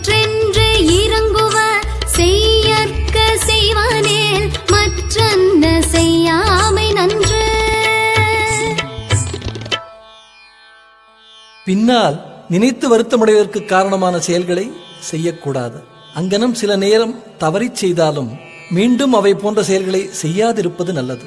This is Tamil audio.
ஏற்றென்று இறங்குவ செய்யற்க செய்வானேல் மற்றென்ன செய்யாமை நன்று. பின்னால் நினைத்து வருத்தமுடையதற்கு காரணமான செயல்களை செய்யக்கூடாது. அங்கனம் சில நேரம் தவறி செய்தாலும் மீண்டும் அவை போன்ற செயல்களை செய்யாதிருப்பது நல்லது.